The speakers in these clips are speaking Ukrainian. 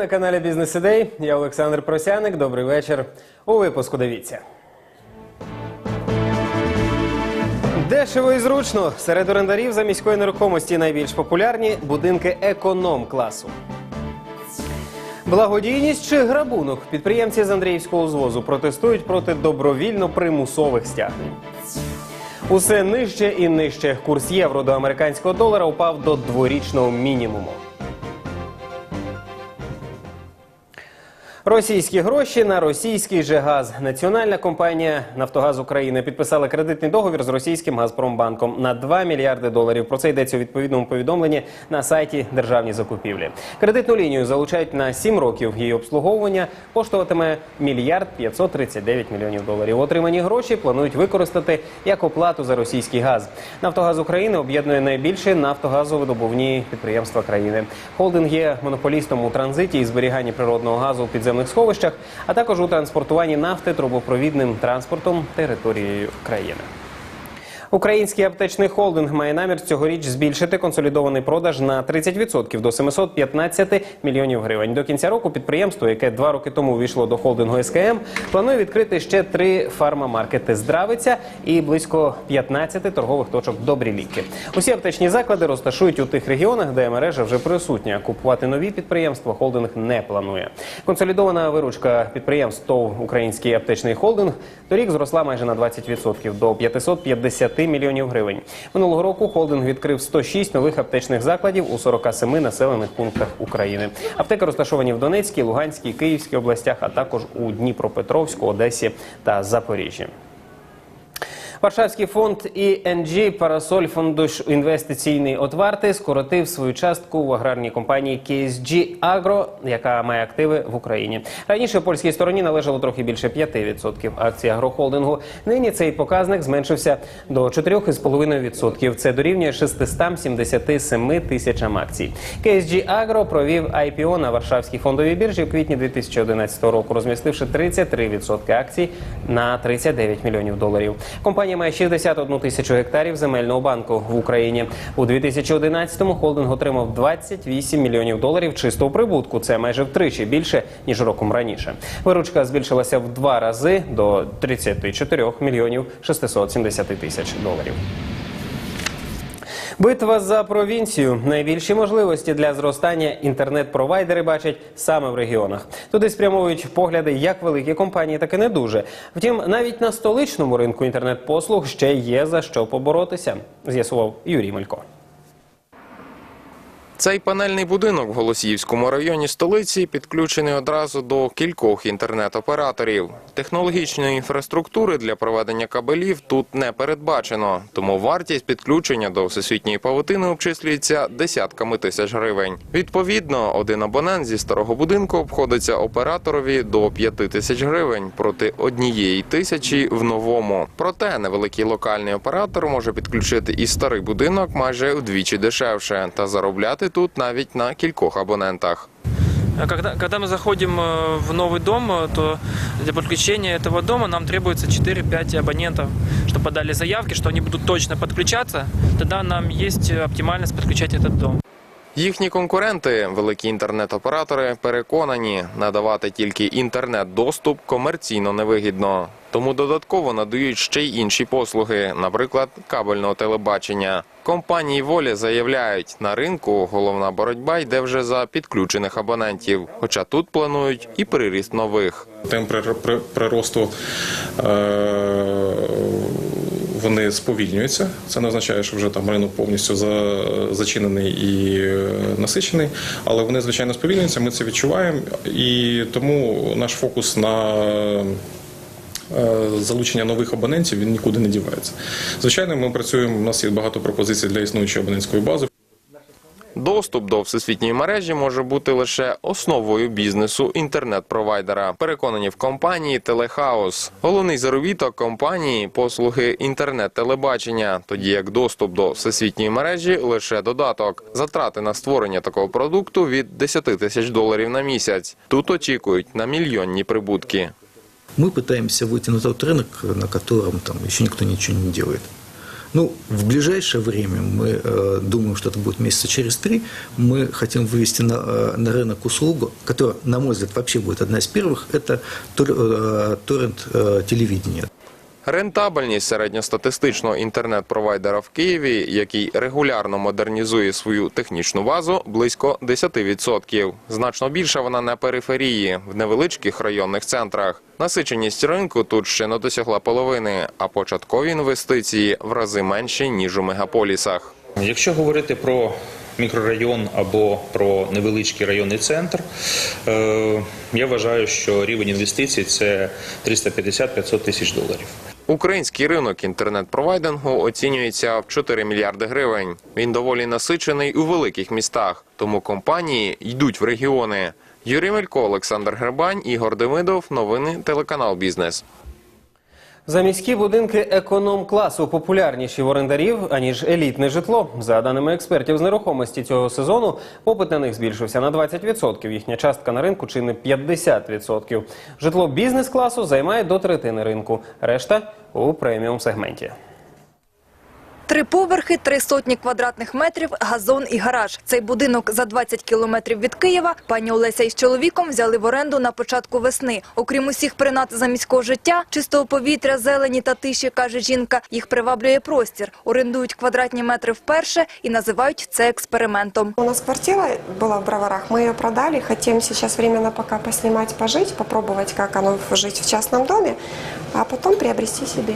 на каналі Бізнес Ідей. Я Олександр Просяник. Добрий вечір. У випуску дивіться. Дешево і зручно. Серед орендарів за міської нерухомості найбільш популярні будинки економ-класу. Благодійність чи грабунок? Підприємці з Андріївського звозу протестують проти добровільно-примусових стягнень. Усе нижче і нижче. Курс євро до американського долара упав до дворічного мінімуму. Російські гроші на російський же газ. Національна компанія Нафтогаз України підписала кредитний договір з російським Газпромбанком на 2 мільярди доларів. Про це йдеться у відповідному повідомленні на сайті Державні закупівлі. Кредитну лінію залучають на 7 років. Її обслуговування коштуватиме мільярд 539 мільйонів доларів. Отримані гроші планують використати як оплату за російський газ. Нафтогаз України об'єднує найбільші нафтогазовидобувні підприємства країни. Холдинг є монополістом у транзиті і зберіганні природного газу у підземних сховищах, а також у транспортуванні нафти трубопровідним транспортом територією країни. Український аптечний холдинг має намір цьогоріч збільшити консолідований продаж на 30% до 715 мільйонів гривень. До кінця року підприємство, яке два роки тому увійшло до холдингу СКМ, планує відкрити ще три фармамаркети Здравиця і близько 15 торгових точок добрі ліки. Усі аптечні заклади розташують у тих регіонах, де мережа вже присутня. Купувати нові підприємства холдинг не планує. Консолідована виручка підприємств ТОВ Український аптечний холдинг торік зросла майже на 20% до 550 мільйонів гривень. Минулого року холдинг відкрив 106 нових аптечних закладів у 47 населених пунктах України. Аптеки розташовані в Донецькій, Луганській, Київській областях, а також у Дніпропетровську, Одесі та Запоріжжі. Варшавський фонд ING Парасоль фондуш інвестиційний отварти скоротив свою частку в аграрній компанії KSG Agro, яка має активи в Україні. Раніше польській стороні належало трохи більше 5% акцій агрохолдингу. Нині цей показник зменшився до 4,5%. Це дорівнює 677 тисячам акцій. KSG Agro провів IPO на Варшавській фондовій біржі в квітні 2011 року, розмістивши 33% акцій на 39 мільйонів доларів. Компанія має 61 тисячу гектарів земельного банку в Україні. У 2011-му холдинг отримав 28 мільйонів доларів чистого прибутку. Це майже втричі більше ніж роком раніше. Виручка збільшилася в два рази до 34 мільйонів 670 тисяч доларів. Битва за провінцію. Найбільші можливості для зростання інтернет-провайдери бачать саме в регіонах. Туди спрямовують погляди як великі компанії, так і не дуже. Втім, навіть на столичному ринку інтернет-послуг ще є за що поборотися, з'ясував Юрій Малько. Цей панельний будинок в Голосіївському районі столиці підключений одразу до кількох інтернет-операторів. Технологічної інфраструктури для проведення кабелів тут не передбачено, тому вартість підключення до всесвітньої павутини обчислюється десятками тисяч гривень. Відповідно, один абонент зі старого будинку обходиться операторові до 5 тисяч гривень проти однієї тисячі в новому. Проте невеликий локальний оператор може підключити і старий будинок майже вдвічі дешевше та заробляти тут навіть на кількох абонентах. А Когда, когда мы заходим э, в новый дом, э, то для подключения этого дома нам требуется 4-5 абонентов, чтобы подали заявки, что они будут точно подключаться. Тогда нам есть э, оптимальность подключать этот дом. Їхні конкуренти, великі інтернет-оператори, переконані, надавати тільки інтернет-доступ комерційно невигідно. Тому додатково надають ще й інші послуги, наприклад, кабельного телебачення. Компанії волі заявляють, на ринку головна боротьба йде вже за підключених абонентів, хоча тут планують і приріст нових. Темп прир- приросту е, вони сповільнюються. Це не означає, що вже там ринок повністю за, зачинений і е, насичений, але вони звичайно сповільнюються. Ми це відчуваємо, і тому наш фокус на е, Залучення нових абонентів він нікуди не дівається. Звичайно, ми працюємо. У нас є багато пропозицій для існуючої абонентської бази. Доступ до всесвітньої мережі може бути лише основою бізнесу інтернет-провайдера. Переконані в компанії Телехаус. Головний заробіток компанії послуги інтернет-телебачення, тоді як доступ до всесвітньої мережі лише додаток. Затрати на створення такого продукту від 10 тисяч доларів на місяць. Тут очікують на мільйонні прибутки. Мы пытаемся выйти на тот рынок, на котором там еще никто ничего не делает. Ну, в ближайшее время мы э, думаем, что это будет месяца через три. Мы хотим вывести на, э, на рынок услугу, которая, на мой взгляд, вообще будет одна из первых. Это тор- э, торрент э, телевидения. Рентабельність середньостатистичного інтернет-провайдера в Києві, який регулярно модернізує свою технічну базу, близько 10%. Значно більша вона на периферії, в невеличких районних центрах. Насиченість ринку тут ще не досягла половини, а початкові інвестиції в рази менші, ніж у мегаполісах. Якщо говорити про мікрорайон або про невеличкий районний центр, е, я вважаю, що рівень інвестицій це 350-500 тисяч доларів. Український ринок інтернет-провайдингу оцінюється в 4 мільярди гривень. Він доволі насичений у великих містах, тому компанії йдуть в регіони. Юрій Мелько, Олександр Гербань, Ігор Демидов. Новини телеканал Бізнес. Заміські будинки економ-класу популярніші в орендарів, аніж елітне житло. За даними експертів з нерухомості цього сезону, попит на них збільшився на 20%. Їхня частка на ринку чи не 50%. Житло бізнес-класу займає до третини ринку. Решта у преміум-сегменті. Три поверхи, три сотні квадратних метрів, газон і гараж. Цей будинок за 20 кілометрів від Києва пані Олеся із чоловіком взяли в оренду на початку весни. Окрім усіх принад за міського життя, чистого повітря, зелені та тиші, каже жінка, їх приваблює простір. Орендують квадратні метри вперше і називають це експериментом. У нас квартира была в Броварах, мы ее продали, хотим сейчас временно пока поснимать, пожить, попробовать, как оно жить в частном доме, а потом приобрести себе.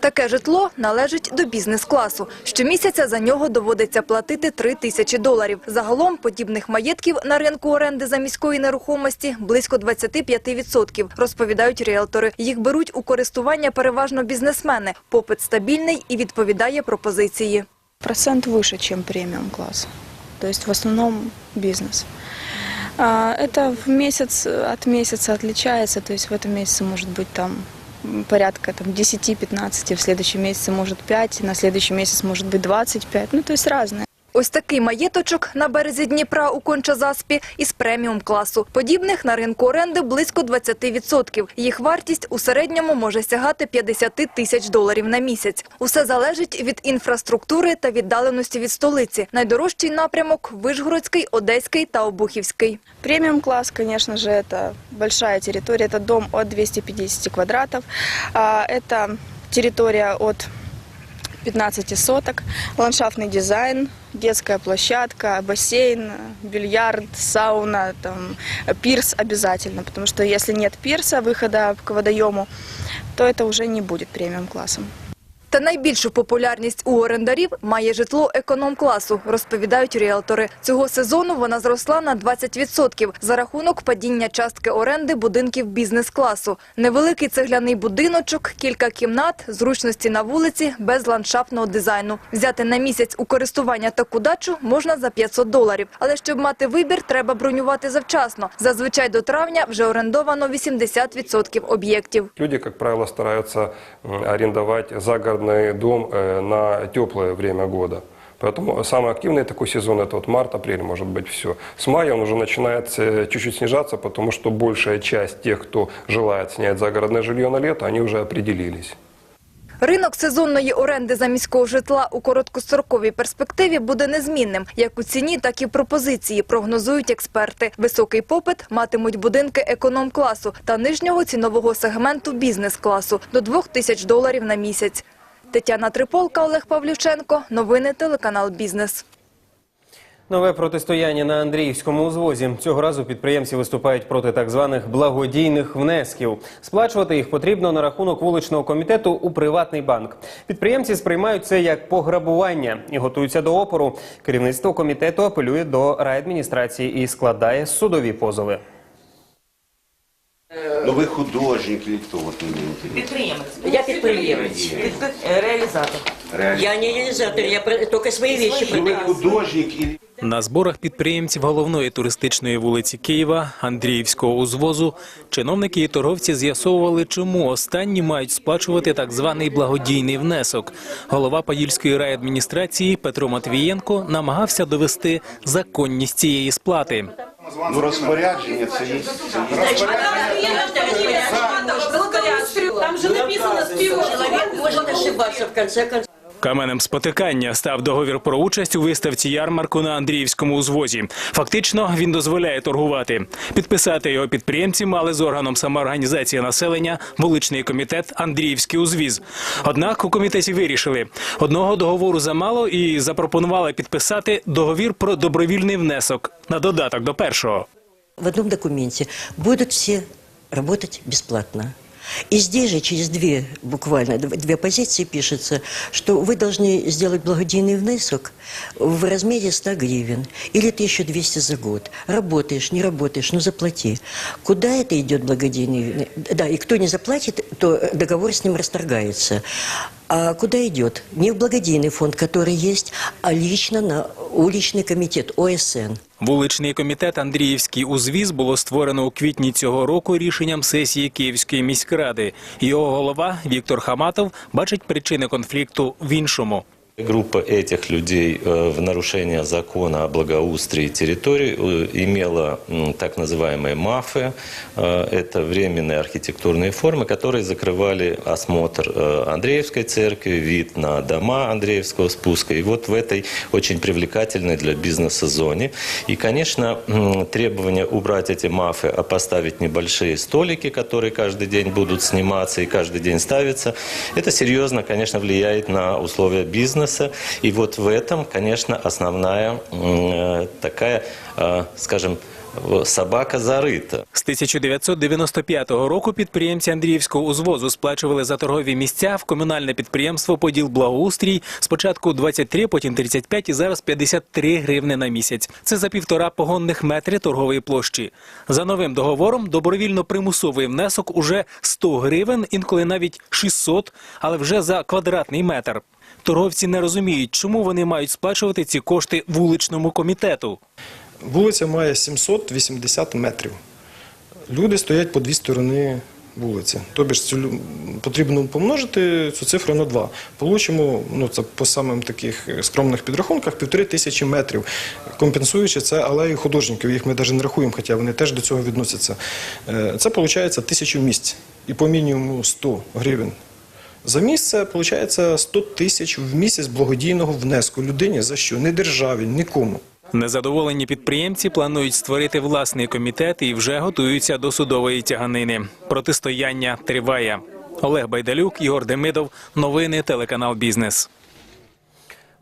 Таке житло належить до бізнес-класу. Щомісяця за нього доводиться платити 3 тисячі доларів. Загалом подібних маєтків на ринку оренди за міської нерухомості близько 25%, розповідають ріелтори. Їх беруть у користування переважно бізнесмени. Попит стабільний і відповідає пропозиції. Процент выше, чем премиум класс. То есть в основном бизнес. А, Это в месяц от месяца отличается. То есть в этом месяце может быть там м, порядка там, 10-15, в следующем месяце может 5, на следующий месяц может быть 25. Ну, то есть разное. Ось такий маєточок на березі Дніпра у Конча-Заспі із преміум-класу. Подібних на ринку оренди близько 20%. Їх вартість у середньому може сягати 50 тисяч доларів на місяць. Усе залежить від інфраструктури та віддаленості від столиці. Найдорожчий напрямок – Вишгородський, Одеський та Обухівський. Премиум класс, конечно же, это большая территория. Это дом от 250 квадратов. А, Это территория от 15 соток, ландшафтный дизайн, детская площадка, бассейн, бильярд, сауна, там, пирс обязательно, потому что если нет пирса, выхода к водоему, то это уже не будет премиум классом. Та найбільшу популярність у орендарів має житло економ-класу, розповідають ріелтори. Цього сезону вона зросла на 20% за рахунок падіння частки оренди будинків бізнес-класу. Невеликий цегляний будиночок, кілька кімнат, зручності на вулиці, без ландшафтного дизайну. Взяти на місяць у користування таку дачу можна за 500 доларів. Але щоб мати вибір, треба бронювати завчасно. Зазвичай до травня вже орендовано 80% об'єктів. Люди, как правило, стараются м, арендовать загородный дом э, на теплое время года. Поэтому самый активный такой сезон это вот март-апрель, может быть, все. С мая он уже начинает э, чуть-чуть снижаться, потому что большая часть тех, кто желает снять загородное жилье на лето, они уже определились. Ринок сезонної оренди за міського житла у короткостроковій перспективі буде незмінним. Як у ціні, так і в пропозиції, прогнозують експерти. Високий попит матимуть будинки економ-класу та нижнього цінового сегменту бізнес-класу до 2 тисяч доларів на місяць. Тетяна Триполка, Олег Павлюченко. Новини телеканал «Бізнес». Нове протистояння на Андріївському узвозі. Цього разу підприємці виступають проти так званих благодійних внесків. Сплачувати їх потрібно на рахунок вуличного комітету у приватний банк. Підприємці сприймають це як пограбування і готуються до опору. Керівництво комітету апелює до райадміністрації і складає судові позови. Ну ви художник или хто от мені интересно? Підприємець. Я підприємець. Підпри- е, Реалізатор. Я не реалізатор, я тільки свої вещи продаю. художник или... На зборах підприємців головної туристичної вулиці Києва Андріївського узвозу чиновники і торговці з'ясовували, чому останні мають сплачувати так званий благодійний внесок. Голова Подільської райадміністрації Петро Матвієнко намагався довести законність цієї сплати. Ну розпорядження це є. це. Там же написано співом. Чоловік може ошибатися в конце концов. Каменем спотикання став договір про участь у виставці ярмарку на Андріївському узвозі. Фактично, він дозволяє торгувати. Підписати його підприємці мали з органом самоорганізації населення вуличний комітет Андріївський узвіз. Однак у комітеті вирішили, одного договору замало і запропонували підписати договір про добровільний внесок на додаток до першого. в одном документе будут все работать бесплатно. И здесь же через две, буквально дв- две позиции пишется, что вы должны сделать благодійный внесок в размере 100 гривен или 1200 за год. Работаешь, не работаешь, ну заплати. Куда это идет благодійный? вне- Да, и кто не заплатит, то договор с ним расторгается. А куда идет? Не в благодійный фонд, который есть, а лично на уличный комитет ОСН. Вуличний комітет Андріївський узвіз було створено у квітні цього року рішенням сесії Київської міськради. Його голова Віктор Хаматов бачить причини конфлікту в іншому. Группа этих людей э, в нарушение закона о благоустрии территории э, имела так называемые МАФы. Э, Это временные архитектурные формы, которые закрывали осмотр Андреевской церкви, вид на дома Андреевского спуска. И вот в этой очень привлекательной для бизнеса зоне. И, конечно, требование убрать эти мафы, а поставить небольшие столики, которые каждый день будут сниматься и каждый день ставиться, это серьезно, конечно, влияет на условия бизнеса. И вот в этом, конечно, основная м, э, такая, э, скажем, э, собака зарыта. З 1995 року підприємці Андріївського узвозу сплачували за торгові місця в комунальне підприємство «Поділ благоустрій» спочатку 23, потім 35 і зараз 53 гривни на місяць. Це за півтора погонних метри торгової площі. За новим договором добровільно примусовий внесок уже 100 гривень, інколи навіть 600, але вже за квадратний метр. Торговці не розуміють, чому вони мають сплачувати ці кошти вуличному комітету. Вулиця має 780 метрів. Люди стоять по дві сторони вулиці. Тобі ж цю потрібно помножити цю цифру на два. Получимо, ну це по самим таких скромних підрахунках, півтори тисячі метрів, компенсуючи це алеї художників. Їх ми навіть не рахуємо, хоча вони теж до цього відносяться. Е, Це виходить тисячу місць і по мінімуму 100 гривень. За місце виходить 100 тисяч в місяць благодійного внеску людині за що? Не державі, нікому. Незадоволені підприємці планують створити власний комітет і вже готуються до судової тяганини. Протистояння триває. Олег Байдалюк, Ігор Демидов. Новини телеканал Бізнес.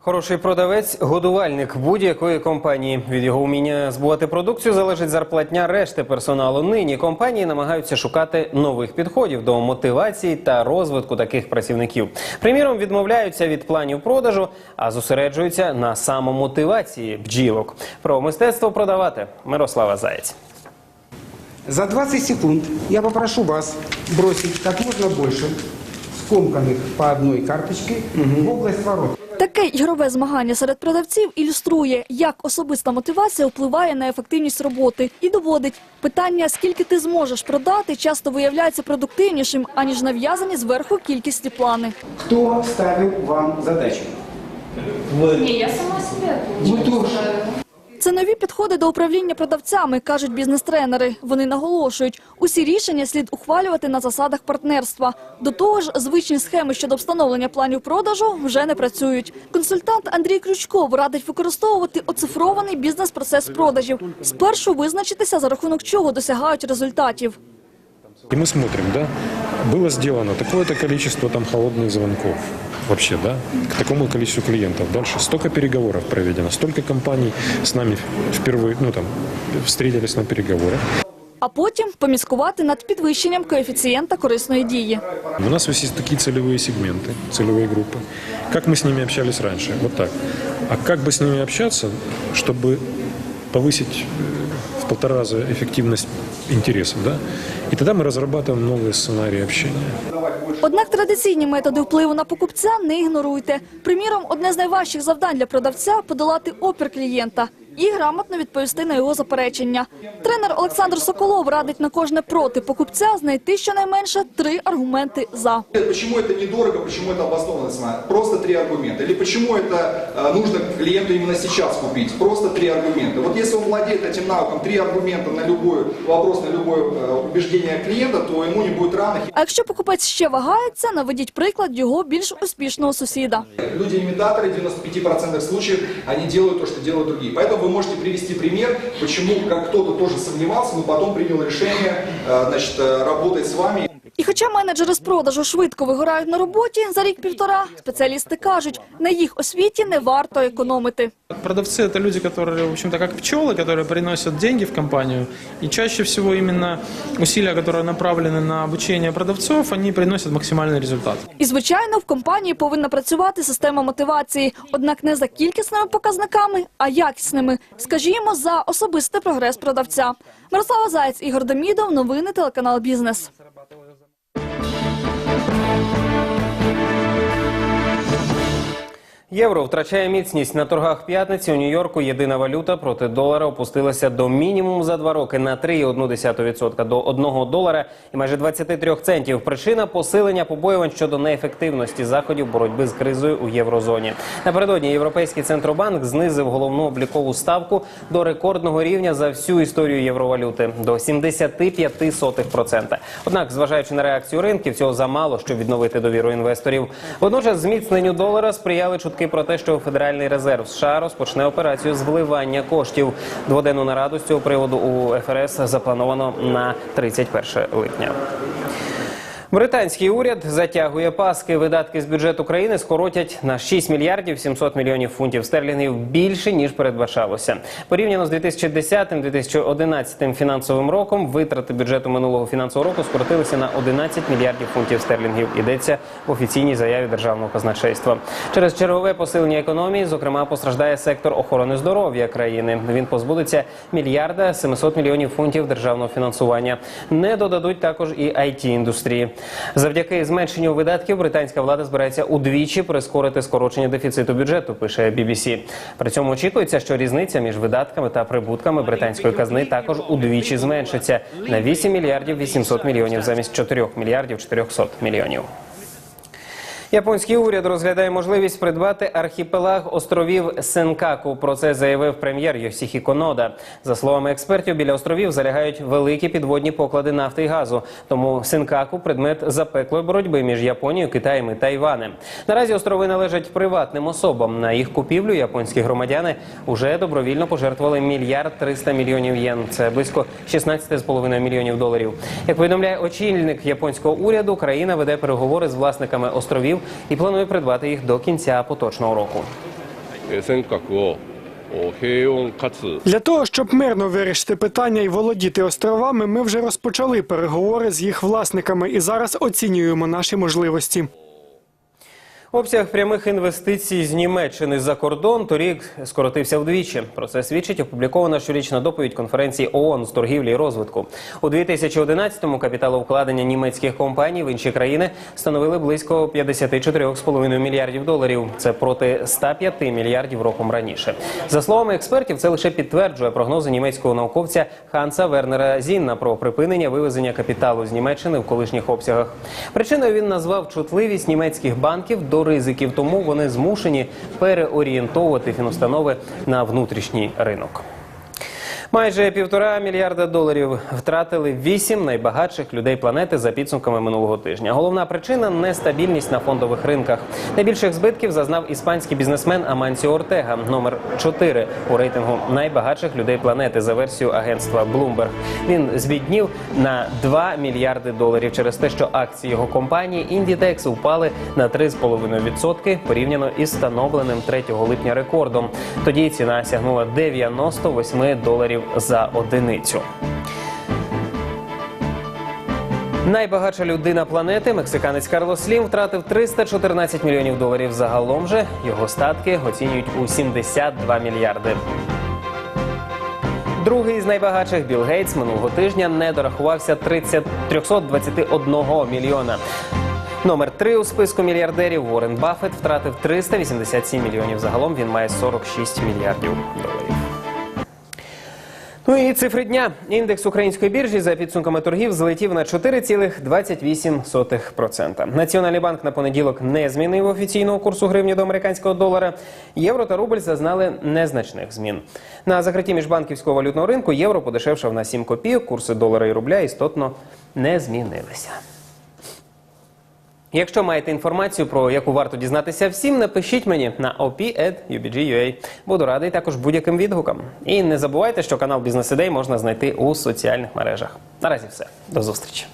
Хороший продавець годувальник будь-якої компанії. Від його вміння збувати продукцію залежить зарплатня решти персоналу. Нині компанії намагаються шукати нових підходів до мотивації та розвитку таких працівників. Приміром, відмовляються від планів продажу, а зосереджуються на самомотивації бджілок. Про мистецтво продавати Мирослава Заєць. За 20 секунд я попрошу вас бросить как можно больше скомканных по одной карточке в область ворот. Таке ігрове змагання серед продавців ілюструє, як особиста мотивація впливає на ефективність роботи і доводить питання, скільки ти зможеш продати, часто виявляється продуктивнішим аніж нав'язані зверху кількісні плани. Хто ставив вам задачу? Ні, я сама себе. Вы тоже. Це нові підходи до управління продавцями, кажуть бізнес-тренери. Вони наголошують, усі рішення слід ухвалювати на засадах партнерства. До того ж, звичні схеми щодо встановлення планів продажу вже не працюють. Консультант Андрій Крючков радить використовувати оцифрований бізнес-процес продажів. Спершу визначитися, за рахунок чого досягають результатів. И мы смотрим, да, было сделано такое-то количество там холодных звонков вообще, да, к такому количеству клиентов. Дальше столько переговоров проведено, столько компаний с нами впервые, ну там, встретились на переговорах. А потім поміскувати над підвищенням коефіцієнта корисної дії. У нас есть такие целевые сегменты, целевые группы. Как мы с ними общались раньше? Вот так. А как бы с ними общаться, чтобы повысить э, в полтора раза эффективность интересов, да? И тогда мы разрабатываем новые сценарии общения. Однак традиційні методи впливу на покупця не ігноруйте. Приміром, одне з найважчих завдань для продавця – подолати опір клієнта і грамотно відповісти на його заперечення. Тренер Олександр Соколов радить на кожне проти покупця знайти щонайменше три аргументи «за». Почему это недорого, почему это обоснованно цена? Просто три аргумента. Или почему это э, нужно клиенту именно сейчас купить? Просто три аргумента. Вот если он владеет этим навыком, три аргумента на любой вопрос запрос на любое э, убеждение клиента, то ему не будет равных. А якщо покупець ще вагається, наведіть приклад його більш успішного сусіда. Люди-имитаторы в 95% случаев, они делают то, что делают другие. Поэтому вы можете привести пример, почему как кто-то тоже сомневался, но потом принял решение э, значит, э, работать с вами. І хоча менеджери з продажу швидко вигорають на роботі за рік-півтора, спеціалісти кажуть, на їх освіті не варто економити. Продавцы – это люди, которые, в общем-то, как пчелы, которые приносят деньги в компанию. И чаще всего именно усилия, которые направлены на обучение продавцов, они приносят максимальный результат. І, звичайно, в компанії повинна працювати система мотивації, однак не за кількісними показниками, а якісними, скажімо, за особистий прогрес продавця. Мирослава Заєць, Ігор Демідов, новини телеканал Бізнес. Євро втрачає міцність на торгах п'ятниці. У Нью-Йорку єдина валюта проти долара опустилася до мінімуму за два роки на 3,1% до 1 долара і майже 23 центів. Причина посилення побоювань щодо неефективності заходів боротьби з кризою у єврозоні. Напередодні європейський центробанк знизив головну облікову ставку до рекордного рівня за всю історію євровалюти до 75%. Однак, зважаючи на реакцію ринків, цього замало, щоб відновити довіру інвесторів. Водночас зміцненню долара сприяли чутки про те, що Федеральний резерв США розпочне операцію з вливання коштів. Дводенну нараду з цього приводу у ФРС заплановано на 31 липня. Британський уряд затягує паски. Видатки з бюджету країни скоротять на 6 мільярдів 700 мільйонів фунтів стерлінгів більше ніж передбачалося. Порівняно з 2010-2011 фінансовим роком витрати бюджету минулого фінансового року скоротилися на 11 мільярдів фунтів стерлінгів. Йдеться в офіційній заяві державного казначейства. Через чергове посилення економії, зокрема, постраждає сектор охорони здоров'я країни. Він позбудеться мільярда 700 мільйонів фунтів державного фінансування. Не додадуть також і it індустрії. Завдяки зменшенню видатків британська влада збирається удвічі прискорити скорочення дефіциту бюджету. Пише BBC. При цьому очікується, що різниця між видатками та прибутками британської казни також удвічі зменшиться на 8 мільярдів 800 мільйонів замість 4 мільярдів 400 мільйонів. Японський уряд розглядає можливість придбати архіпелаг островів Сенкаку. Про це заявив прем'єр Йосіхіко Нода. За словами експертів, біля островів залягають великі підводні поклади нафти і газу. Тому Сенкаку предмет запеклої боротьби між Японією, Китаєм і Тайванем. Наразі острови належать приватним особам. На їх купівлю японські громадяни уже добровільно пожертвували мільярд 300 мільйонів єн. Це близько 16,5 мільйонів доларів. Як повідомляє очільник японського уряду, країна веде переговори з власниками островів і планує придбати їх до кінця поточного року. Для того, щоб мирно вирішити питання і володіти островами, ми вже розпочали переговори з їх власниками і зараз оцінюємо наші можливості. Обсяг прямих інвестицій з Німеччини за кордон торік скоротився вдвічі. Про це свідчить опублікована щорічна доповідь конференції ООН з торгівлі і розвитку. У 2011-му капіталовкладення німецьких компаній в інші країни становили близько 54,5 мільярдів доларів. Це проти 105 мільярдів роком раніше. За словами експертів, це лише підтверджує прогнози німецького науковця Ханса Вернера Зінна про припинення вивезення капіталу з Німеччини в колишніх обсягах. Причиною він назвав чутливість німецьких банків до ризиків, тому вони змушені переорієнтовувати фінустанови на внутрішній ринок. Майже півтора мільярда доларів втратили вісім найбагатших людей планети за підсумками минулого тижня. Головна причина нестабільність на фондових ринках. Найбільших збитків зазнав іспанський бізнесмен Амансіо Ортега, номер 4 у рейтингу найбагатших людей планети за версією агентства Bloomberg. Він збіднів на 2 мільярди доларів через те, що акції його компанії Inditex впали на 3,5% порівняно із встановленим 3 липня рекордом. Тоді ціна сягнула 98 доларів за одиницю. Найбагатша людина планети, мексиканець Карлос Слім, втратив 314 мільйонів доларів. Загалом же його статки оцінюють у 72 мільярди. Другий з найбагатших Білл Гейтс минулого тижня не дорахувався 30 321 мільйона. Номер три у списку мільярдерів Уоррен Баффет втратив 387 мільйонів. Загалом він має 46 мільярдів доларів. Ну і цифри дня. Індекс української біржі за підсумками торгів злетів на 4,28%. Національний банк на понеділок не змінив офіційного курсу гривні до американського долара. Євро та рубль зазнали незначних змін. На закритті міжбанківського валютного ринку євро подешевшав на 7 копійок. Курси долара і рубля істотно не змінилися. Якщо маєте інформацію, про яку варто дізнатися всім, напишіть мені на op.ubg.ua. Буду радий також будь-яким відгукам. І не забувайте, що канал Бізнес Ідей можна знайти у соціальних мережах. Наразі все. До зустрічі.